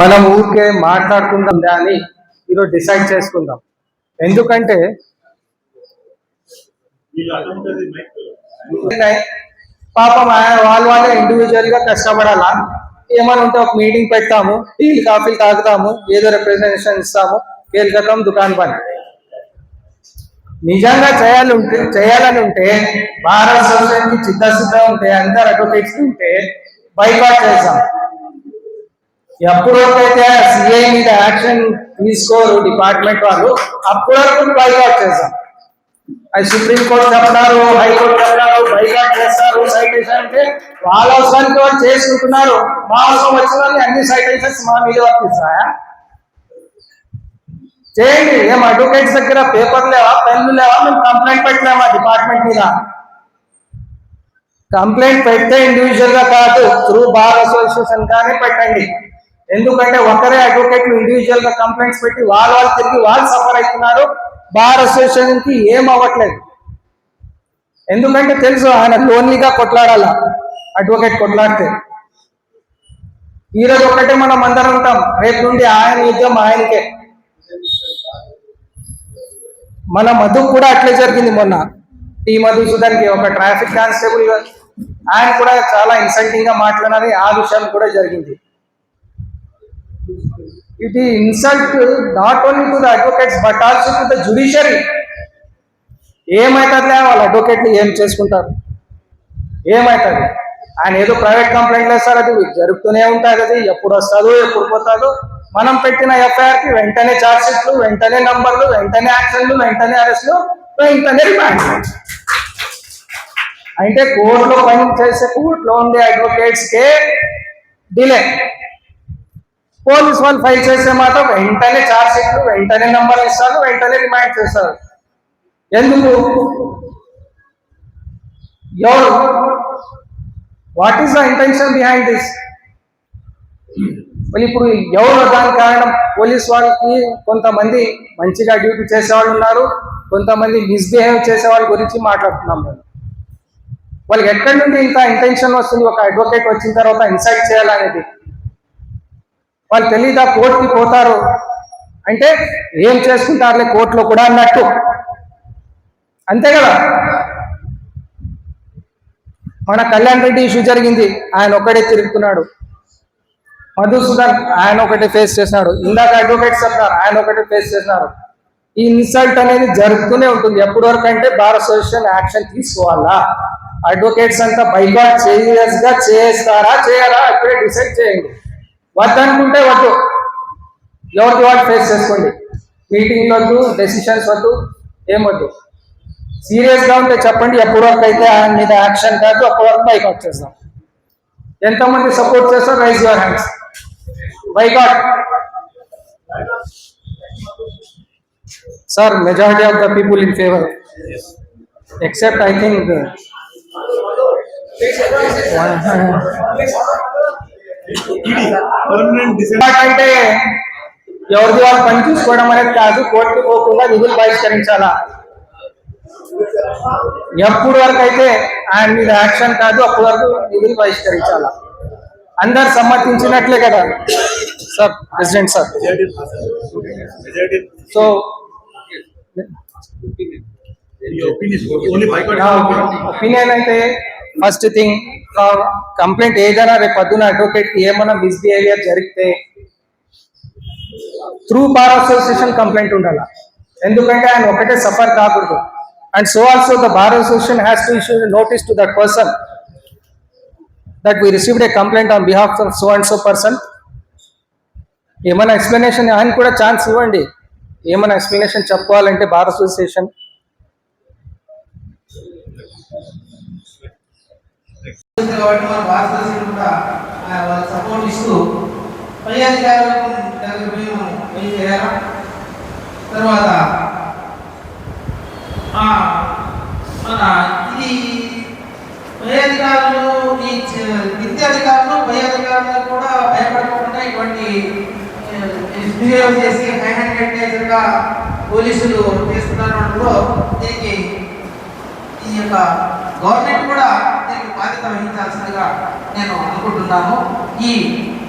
మనం ఊరికే మాట్లాడుకుందాం దాన్ని ఈరోజు డిసైడ్ చేసుకుందాం. ఎందుకంటే పాపం ఆయన వాళ్ళు వాళ్ళే ఇండివిజువల్గా కష్టపడాలా? ఏమైనా ఉంటే ఒక మీటింగ్ పెడతాము టీలు కాఫీలు తాగుతాము ఏదో రిప్రజెంటేషన్ ఇస్తాము కేల్కతాం దుకాన్ పని. నిజంగా చేయాలి ఉంటే చేయాలని ఉంటే భారత సొసైటీకి చిత్తశుద్ధం ఉంటే అందరు అడ్వకేట్స్ ఉంటే బైకాట్ చేశాం. ఎప్పుడైతే సిఐ మీద యాక్షన్ తీసుకోరు డిపార్ట్మెంట్ వాళ్ళు అప్పుడప్పుడు బైకాట్ చేశాం. అది సుప్రీం కోర్టు చెప్పినారు హైకోర్టు చెప్పినారు బైకాట్ చేస్తారు సైటేషన్ అంటే వాళ్ళ అవసరానికి వాళ్ళు చేసుకుంటున్నారు. మా అవసరం వచ్చిన వాళ్ళు అన్ని సైటేషన్స్ మా మీద వర్తిస్తాయా చేయండి. ఏం అడ్వకేట్స్ దగ్గర పేపర్ లేవా? పెన్ను లేవా? మేము కంప్లైంట్ పెట్టలేమా డిపార్ట్మెంట్ మీద? కంప్లైంట్ పెడితే ఇండివిజువల్గా కాదు త్రూ బార్ అసోసియేషన్ గానే పెట్టండి. ఎందుకంటే ఒకరే అడ్వకేట్లు ఇండివిజువల్గా కంప్లైంట్స్ పెట్టి వాళ్ళ వాళ్ళు తిరిగి వాళ్ళు సఫర్ అవుతున్నారు బార్ అసోసియేషన్కి ఏం అవ్వట్లేదు. ఎందుకంటే తెలుసు ఆయన లోన్లీగా కొట్లాడాల అడ్వకేట్ కొట్లాడితే. ఈరోజు ఒక్కటే మనం అందరం ఉంటాం రేపు నుండి ఆయన యుద్ధం ఆయనకే. మన మధు కూడా అట్లే జరిగింది మొన్న. టీ మధుసూదన్కి ఒక ట్రాఫిక్ కానిస్టేబుల్ ఆయన కూడా చాలా ఇన్సల్టింగ్గా మాట్లాడాలి ఆ విషయం కూడా జరిగింది. ఇది insult not only to the advocates but also to the judiciary ఏమవుతుందిలే వాళ్ళ అడ్వకేట్లు ఏం చేసుకుంటారు? ఏమవుతుంది ఆయన ఏదో ప్రైవేట్ కంప్లైంట్ వేస్తారు అది జరుగుతూనే ఉంటుంది అది. ఎప్పుడు వస్తుందో ఎప్పుడు పోతుందో. మనం పెట్టిన ఎఫ్ఐఆర్కి వెంటనే ఛార్జ్ షీట్లు వెంటనే నంబర్లు వెంటనే యాక్షన్లు వెంటనే అరెస్ట్లు వెంటనే రిమాండ్ అంటే కోర్టులో పని చేసే కోర్టులో ఉండే అడ్వకేట్స్ కే డిలే పోలీస్ వాళ్ళు ఫైల్ చేస్తే మాత్రం వెంటనే ఛార్జ్ షీట్లు వెంటనే నంబర్ ఇస్తారు వెంటనే రిమాండ్ చేస్తారు. ఎందుకు? ఎవరు? What is the intention behind this మళ్ళీ ఇప్పుడు ఎవరు దానికి కారణం? పోలీస్ వాళ్ళకి కొంతమంది మంచిగా డ్యూటీ చేసేవాళ్ళు ఉన్నారు కొంతమంది మిస్బిహేవ్ చేసే వాళ్ళ గురించి మాట్లాడుతున్నాం మేము. వాళ్ళకి ఎక్కడి నుండి ఇంత ఇంటెన్షన్ వస్తుంది? ఒక అడ్వకేట్ వచ్చిన తర్వాత ఇన్సైట్ చేయాలనేది వాళ్ళు తెలీదా కోర్టుకి పోతారు? అంటే ఏం చేసుకుంటారులే కోర్టులో కూడా అన్నట్టు. అంతే కదా? మన కళ్యాణ్ రెడ్డి ఇష్యూ జరిగింది ఆయన ఒక్కడే తిరుగుతున్నాడు. మధుసూదన్ ఆయన ఒకటే ఫేస్ చేసినాడు ఇందాక అడ్వకేట్స్ అన్నారు ఆయన ఒకటే ఫేస్ చేసినారు ఈ ఇన్సల్ట్ అనేది జరుగుతూనే ఉంటుంది. ఎప్పటి వరకు అంటే బార్ అసోసియేషన్ యాక్షన్ తీసుకోవాలా? అడ్వకేట్స్ అంతా బైకాట్ సీరియస్గా చేస్తారా చేయరా? ఇప్పుడే డిసైడ్ చేయండి. వద్దనుకుంటే వద్దు. ఎవరికి వాళ్ళు ఫేస్ చేసుకోండి. మీటింగ్ వద్దు డెసిషన్స్ వద్దు ఏం వద్దు. సీరియస్గా ఉంటే చెప్పండి ఎప్పటి వరకు అయితే మీద యాక్షన్ కాదు అప్పటి వరకు బైకాట్ చేస్తాం ఎంతమంది సపోర్ట్ చేస్తారు raise your hands boycott sir majority of the people in favour except I think అంటే ఎవరిది వాళ్ళు పని చూసుకోవడం అనేది కాదు కోర్టుకు పోకుండా నిధులు బహిష్కరించాలా ఎప్పుడు వరకు అయితే ఆయన మీద యాక్షన్ కాదు అప్పటి వరకు నిధులు బహిష్కరించాలా అందరు సమ్మతించినట్లే కదా sir president sir so opinion అయితే ఫస్ట్ థింగ్ కంప్లైంట్ ఏదైనా రేపు పొద్దున అడ్వకేట్ ఏమైనా మిస్బిహేవియర్ జరిగితే త్రూ బార్ అసోసియేషన్ కంప్లైంట్ ఉండాలి? ఎందుకంటే ఆయన ఒకటే సఫర్ కాకూడదు. And so also the bar association has to issue notice to that person that we received a complaint on behalf of so and so person ఏమైనా explanation ఆయన కూడా chance ఇవ్వండి. ఏమైనా ఎక్స్ప్లెనేషన్ చెప్పుకోవాలంటే బార్ అసోసియేషన్ ఉంది కాబట్టి మన భారతదేశం కూడా ఆ, వాళ్ళకి సపోర్ట్ ఇస్తూ పై అధికారులకు దగ్గర పోయి మనం ఏం చేయాలా? తర్వాత మన ఇది పై అధికారులు ఈ చ- అధికారులు పై అధికారులు కూడా భయపడకుండా ఇటువంటి బిహేవ్ చేసి హై హ్యాండెడ్ నేచర్గా పోలీసులు చేస్తున్నారు దీనికి ఈ యొక్క గవర్నమెంట్ కూడా బాధ్యత వహించాల్సిందిగా నేను అనుకుంటున్నాను. ఈ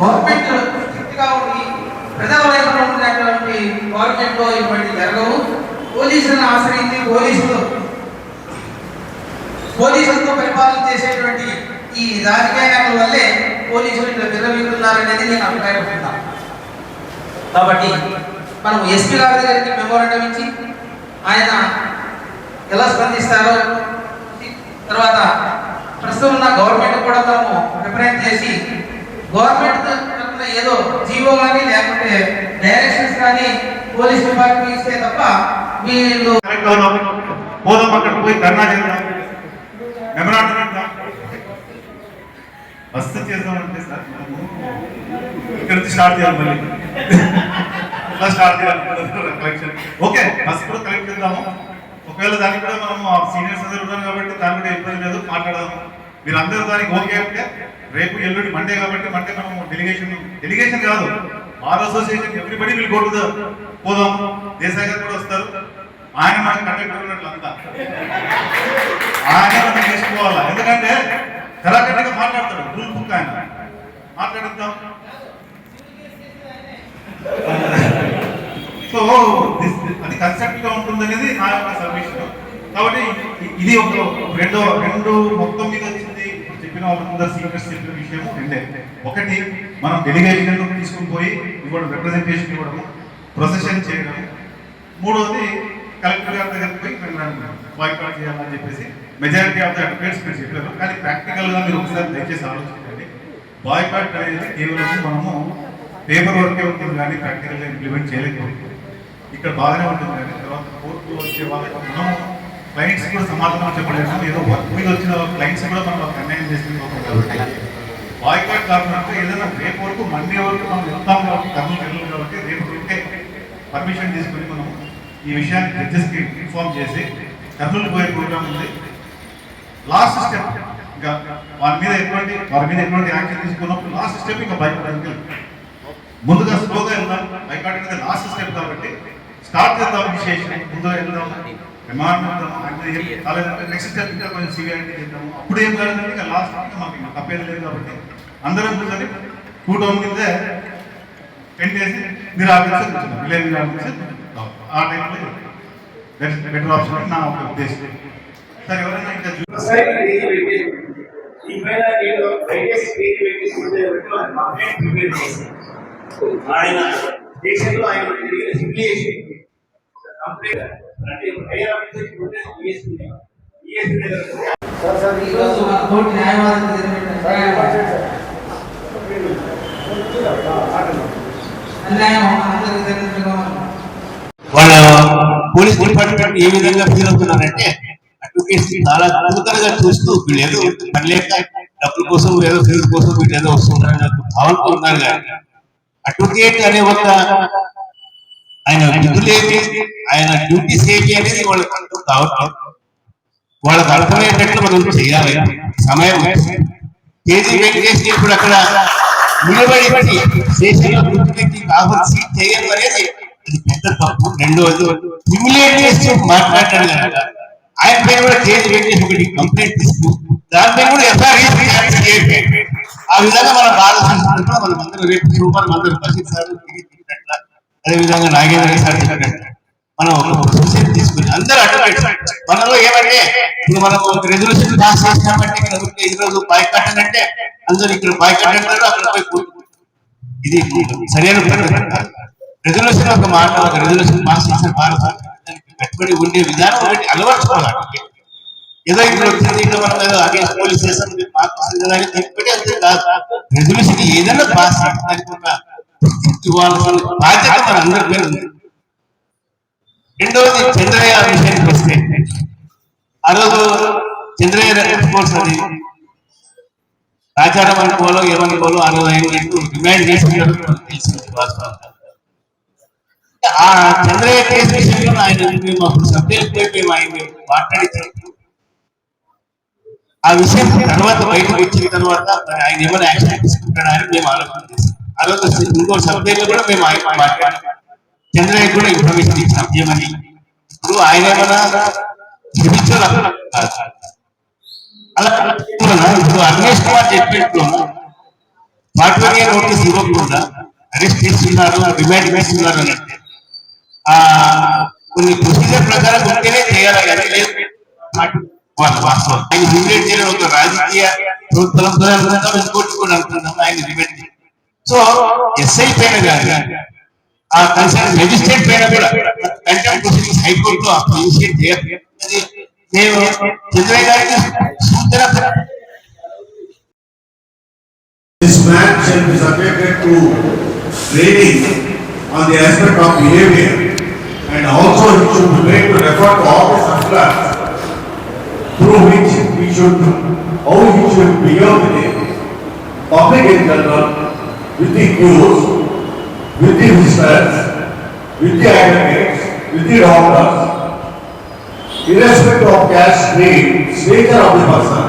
గవర్నమెంట్ స్ట్రిక్ట్గా ఉండి ప్రజల వైపు ఉన్నటువంటి గవర్నమెంట్లో ఇటువంటి జరగవు. పోలీసులను ఆశ్రయించి పోలీసులు పోలీసులతో పరిపాలన చేసేటువంటి ఈ రాజకీయ నాయకుల వల్లే పోలీసులు ఇట్లా విరవీగుతున్నారనేది నేను అభిప్రాయపడుతున్నాను కాబట్టి మనం ఎస్పీ గారి దగ్గరికి మెమోరండం ఇచ్చి ఆయన ఎలా స్పందిస్తారో తర్వాత ప్రస్తుతం ఉన్న గవర్నమెంట్ కూడా మనము రిప్రజెంట్ చేసి గవర్నమెంట్ తరఫున ఏదో జీవో కానీ లేకుంటే డైరెక్షన్స్ కానీ పోలీస్ డిపార్ట్మెంట్ ఇస్తే తప్ప వీళ్ళు పోదాం అక్కడ పోయి ధర్నా చేద్దాం. మెమరాండం ఇద్దాం చేద్దామంటే సార్ మనము ఇక్కడ నుంచి స్టార్ట్ చేయాలి మళ్ళీ. ఇలా స్టార్ట్ చేయాలి. కలెక్షన్ ఓకే ఫస్ట్ కూడా కలెక్ట్ చేద్దాము. ఒకవేళ దానికి కూడా మనం సీనియర్స్ అందరూ ఉన్నాం కాబట్టి దాని కూడా ఇబ్బంది లేదు మాట్లాడదాము మీరు అందరూ దానికి ఓకే అంటే రేపు ఎల్లుండి మండే కాబట్టి మండే మనం డెలిగేషన్ డెలిగేషన్ కాదు ఆర్ అసోసియేషన్ ఎవ్రీబడి వీళ్ళు కొట్టుదా పోదాం. దేశాయ్ గారు కూడా వస్తారు. ఆయన మనం కండక్టర్ ఉన్నట్లు అంతా ఆయన మనం చేసుకోవాలా. ఎందుకంటే కరాకట్టిగా మాట్లాడతాడు. రూల్ బుక్ ఆయన. మాట్లాడిద్దాం. సో అది కన్సెప్ట్గా ఉంటుంది అనేది నా యొక్క సబ్మిషన్ కాబట్టి ఇది ఒక రెండో రెండు మొత్తం మీద వచ్చింది. చెప్పిన వాళ్ళందరూ సీనియర్స్ చెప్పిన విషయం రెండే. ఒకటి మనం డెలిగేషన్ తీసుకుని పోయి ఇవ్వడం రిప్రజెంటేషన్ ఇవ్వడము ప్రొసెషన్ చేయడం మూడోది కలెక్టర్ గారి దగ్గర పోయి మేము బాయ్కాట్ చేయాలని చెప్పేసి మెజారిటీ ఆఫ్ ద అడ్వకేట్స్ మీరు చెప్పారు. కానీ ప్రాక్టికల్గా మీరు ఒకసారి దయచేసి ఆలోచించండి. బాయ్కాట్ అనేది కేవలం మనము పేపర్ వర్కే ఉంటుంది కానీ ప్రాక్టికల్గా ఇంప్లిమెంట్ చేయలేకపోతుంది ఇక్కడ బాగానే ఉంటుంది కానీ తర్వాత కోర్టులో వచ్చే వాళ్ళకి మనం క్లయింట్స్ కూడా సమాధానం చెప్పలేము. ఏదో వర్క్ మీద వచ్చిన క్లయింట్స్ కూడా మనం వాళ్ళకి అన్యాయం చేస్తుంది కాబట్టి బాయ్కాట్ కాకుండా ఏదైనా రేపు వరకు మండే వరకు మనం వెళ్తాం కాబట్టి కర్నూలు వెళ్ళాం కాబట్టి రేపు ఉంటే పర్మిషన్ తీసుకుని మనం ఈ విషయాన్ని జడ్జెస్కి ఇన్ఫార్మ్ చేసి కర్నూలు పోయే ప్రోగ్రామ్ ఉంది. లాస్ట్ స్టెప్ ఇంకా వారి మీద ఎటువంటి వారి మీద ఎటువంటి యాక్షన్ తీసుకున్నప్పుడు లాస్ట్ స్టెప్ ఇంకా బయటపడానికి ముందుగా స్లోగా వెళ్దాం. బైకాట్ అనేది లాస్ట్ స్టెప్ కాబట్టి స్టార్ట్ చేద్దాం ఇనిషియేషన్ ముందుగా వెళ్దాం. కాలేదంటే నెక్స్ట్ స్టెప్ ఇంకా కొంచెం సివియారిటీ చేద్దాం. అప్పుడు ఏం కాలేదంటే ఇంకా లాస్ట్ మాకు ఇంకా తప్పేది లేదు కాబట్టి. అందరం కూర్చొని కూటమి కింద టెన్ మీరు ఆఫీసర్ కూర్చున్నాం విలేజ్ ఆఫీసర్ ఆ టైంలో బెటర్ ఆప్షన్ అని నా ఒక ఉద్దేశం. సరే ఎవరైనా ఇంకా చూ- ఒకసారి ఇది పెట్టి ఈ పైన నేను దయచేసి పేరు పెట్టి చూసే కంప్లైంట్ ప్రిపేర్ చేశాను ఆయన దేశంలో ఆయన జరిగిన ఈరోజు మన కోర్టు న్యాయవాదం అన్యాయం అందరికీ జరిగినట్టుగా వాళ్ళ పోలీస్ డిపార్ట్మెంట్ ఏ విధంగా ఫీల్ అవుతున్నారంటే అడ్వకేట్స్ చాలా అద్భుతంగా చూస్తూ వీళ్ళు ఏదో పని లేక డబ్బుల కోసం ఏదో ఫీజు కోసం వీళ్ళు ఏదో వస్తున్నారు భావనతో ఉన్నారు కానీ అడ్వకేట్ అనే ఒక ఆయన విధులేమి ఆయన డ్యూటీస్ ఏంటి అనేది వాళ్ళకి అర్థం కావట్లేదు వాళ్ళకి అర్థమయ్యేటట్లు మనం చేయాలి? సమయం. కేజీ వెంకటేష్ ఇప్పుడు అక్కడ నిలబడి స్టేషన్లో గుర్తుపెట్టి కావాలి సీట్ చేయడం అనేది అది పెద్ద తప్పు. రెండోది హ్యూమిలేట్ చేస్తూ మాట్లాడాడు కనుక ఆయన పైన కూడా కేజీ వెంకటేష్ ఒకటి కంప్లైంట్ తీసుకు దానిపై కూడా ఎఫ్ఐఆర్ ఆ విధంగా మన బాలకృష్ణ మనం అందరం రేపు సూపర్ అందరూ బషీర్ అదేవిధంగా నాగేంద్ర సార్ చెప్పినట్టు మనం ఒక ప్రొసీజర్ తీసుకుని అందరూ అడ్వకేట్ మనలో ఏమంటే ఇప్పుడు మనం ఒక రెజల్యూషన్ పాస్ చేసినామంటే ఇక్కడ ఉంటే ఈ రోజు బాయ్కాట్ అంటే అందరూ ఇక్కడ బాయ్కాట్ అంటారు అక్కడ పోయి ఇది సరైన రెజల్యూషన్ ఒక మాట ఒక రెజల్యూషన్ పాస్ చేసిన భారత దానికి కట్టుబడి ఉండే విధానం ఒకటి అలవర్చుకోవాలి. ఏదో ఇప్పుడు వచ్చింది ఇక్కడ మనం ఏదో అగేన్స్ పోలీస్ స్టేషన్ పాస్ చేసింది కదా అని అంతే కాదు. రెజల్యూషన్ ఏదైనా పాస్ చేయాలి. దానికి ఇవ్వాల్సిన బాధ్యత మన అందరి మీద ఉంది. రెండవది చంద్రయ్య విషయానికి వస్తే ఆ రోజు చంద్రయ్య రెస్పాన్స్ అది ఆచారం అనుకోవాలో ఏమనుకోవాలో ఆ రోజు ఆయన డిమాండ్ చేసినట్టు తెలిసింది వాస్తవంగా ఆ చంద్రయ్య కేసు విషయంలో ఆయన మేము అప్పుడు సభ్యులకు మేము ఆయన మాట్లాడించినప్పుడు ఆ విషయం తర్వాత బయటకు వచ్చిన తర్వాత ఆయన ఏమైనా యాక్షన్ తీసుకుంటాడా అని మేము ఆలోచన చేసాం ఆ ఇంకో సబ్జెక్ట్ కూడా మేము ఆయన మాట్లాడాం చంద్రయ్య కూడా ఇన్ఫర్మేషన్ ఇచ్చాం ఏమని? ఇప్పుడు ఆయన ఏమన్నా చూపించారు? అలా ఇప్పుడు అన్వేష్ కుమార్ చెప్పినట్లు పార్టీ నోటీస్ ఇవ్వకుండా అరెస్ట్ చేస్తున్నారు రిమాండ్ చేస్తున్నారు అని అంటే ఆ కొన్ని ప్రొసీజర్ ప్రకారం ఉంటేనే చేయాలి కానీ లేదు. వాస్తవం. ఆయన రిమాండ్ చేయడం ఒక రాజకీయ ప్రోత్సాహంతో అనుకుంటాం ఇంకోటి కూడా అనుకుంటాం ఆయన రిమాండ్ చేయడం సో ఎస్ఐ పైన కానీ ఆ కన్సర్న్ మెజిస్ట్రేట్ పైన కూడా కంటెంప్ట్ ప్రొసీడింగ్స్ హైకోర్టులో అప్పుడు ఇనిషియేట్ చేయాలి అది నేను చంద్రయ్య గారికి సూచన This man shall be subjected to training on the aspect of behavior and also he should be made to refer to all the circulars through which he should, how he should behave with the public in general, with the queues, with the visitors, with the advocates, with the doctors, irrespective of caste, creed, stature of the person,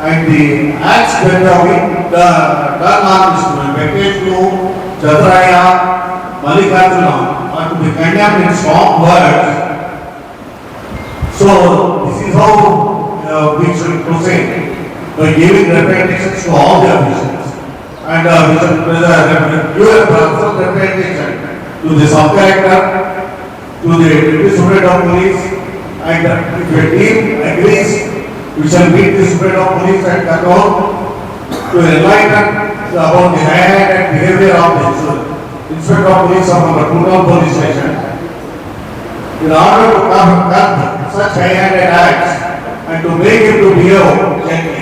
and the acts done on Mr. Venkateshlu, Chaturaya, Mallikarjuna are to be condemned in strong words. So this is how uh, we should proceed by giving representations to all the officials. And uh, we should uh, give a personal representation to the sub-collector, to the deputy superintendent of police, and uh, if a team agrees, we shall meet the superintendent of police and control to enlighten about the high-handed behavior of the inspector of police of our Kurnool police station. In order to curb such high-handed acts and to make him to behave gently.